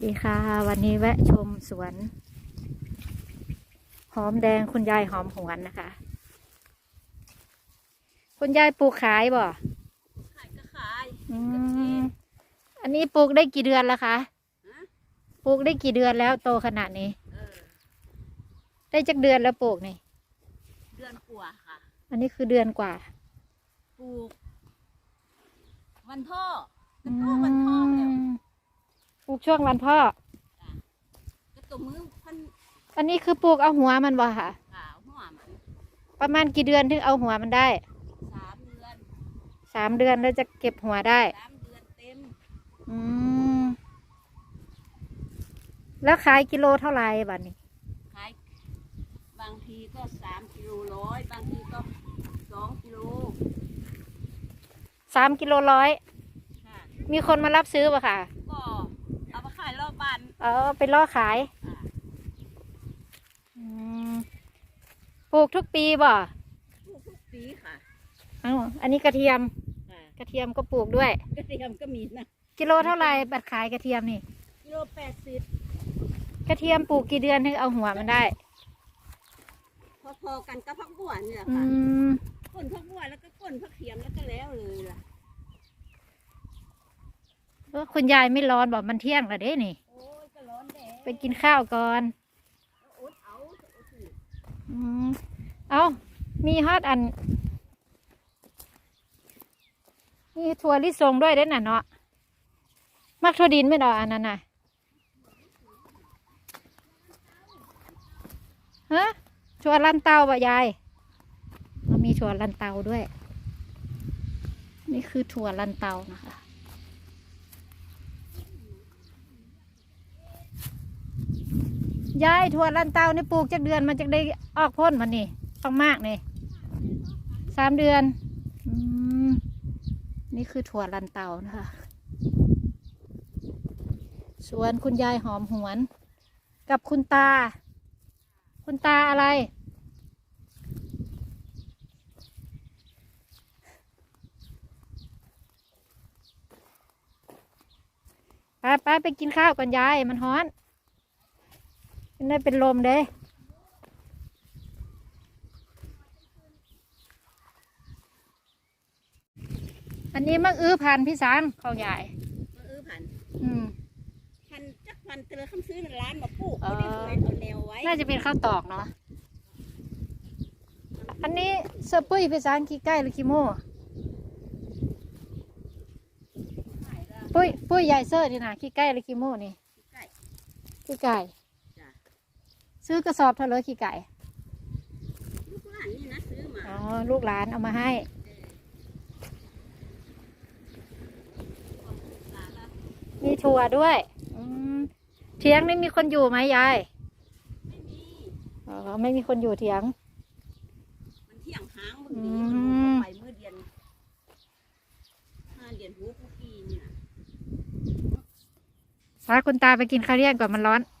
สดีค่ะ วันนี้แวะชมสวน หอมแดงคุณยายหอมหวนนะคะ คุณยายปลูกขายบ่ขายก็ขายอืมอันนี้ปลูกได้กี่เดือนแล้วคะฮะปลูกได้กี่เดือนแล้วโตขนาดนี้เออได้จักเดือนแล้วปลูกนี่ เดือนกว่าค่ะ อันนี้คือเดือนกว่า ปลูก วันพ่อก็ปลูกวันพ่อแล้วอืมปลูก ช่วงวันพ่อ ก็ตัวมือพันอันนี้คือปลูกเอาหัวมันบ่ค่ะ ขาวหัวมันประมาณกี่เดือนถึงเอาหัวมันได้ สามเดือนสามเดือนแล้วจะเก็บหัวได้ สามเดือนเต็มอืม แล้วขายกิโลเท่าไหร่บัดนี้ ขายบางทีก็สามกิโลร้อยบางทีก็สองกิโลสามกิโลร้อย ค่ะมีคนมารับซื้อป่ะค่ะ ก็เอาไปขายรอบบ้าน เออไปล่อขายอ่าอืมปลูกทุกปีบ่ปลูกทุกปีค่ะเอ้าอันนี้กระเทียมค่ะกระเทียมก็ปลูกด้วย กระเทียมก็มีนะกิโลเท่าไหร่บัดขายกระเทียมนี่ กิโลแปดสิบกระเทียมปลูกกี่เดือนถึงเอาหัวมันได้พอๆกันกับพักบัวเนี่ยอืค่ะมก้นพักบัวแล้วก็ก้นพักเทียมแล้วก็แล้วเลยล่ะเออคุณยายไม่ร้อนบอกมันเที่ยงแล้วเด้นี่ ไปกินข้าวก่อนอเอามเอามีฮอดอัน มีถั่วลิสงด้วยเด้น่ะเนาะ มักถั่วดินไม่ดอกอันนั้นน่ะฮะถั่วลันเตาปะยายมีถั่วลันเตาด้วย นี่คือถั่วลันเตานะคะ ยายถั่วลันเตานี่ปลูกจากเดือนมันจะได้ออกพ้นมันนี่ต้องมากนี่สามเดือนอนี่คือถั่วลันเตานะคะสวนคุณยายหอมหวน กับคุณตา คุณตาอะไร ไปไปไปกินข้าวก่อนยายมันฮ้อน ไม่ได้เป็นลมเด้อันนี้มักอื้อพันธุ์พี่สางของยายมาเออผ่านอืมพันจักพันเตลอคำซื้อร้านมาปลูกเอเขาอได้เคยเอาแนวไว้ น่าจะเป็นข้าวตอกเนาะอันนี้เสื้อปุ้ยพี่สางขี้ใกล้หรือขี้โม่ขายแล้วปุ้ยปุ้ยใหญ่เสื้อนี่นะขี้ใกล้หรือขี้โม่นี่ใกล้ขี้ไก่จ้ะ ซื้อกระสอบเท่าไรขี้ไก่ ลูกหลานนี่นะซื้อมาอ๋อ ลูกหลานเอามาให้หลานละมีถั่วด้วย อืมเถียงนี่มีคนอยู่ไหมยาย ไม่มี อ๋อ ไม่มีคนอยู่เถียง มันเที่ยงห้างมึงอืนี้มมันไปเมื่อเดือนห้าเดือนหกเมื่อกี้เนี่ยพาคุณตาไปกินข้าวเที่ยงก่อนมันร้อนเ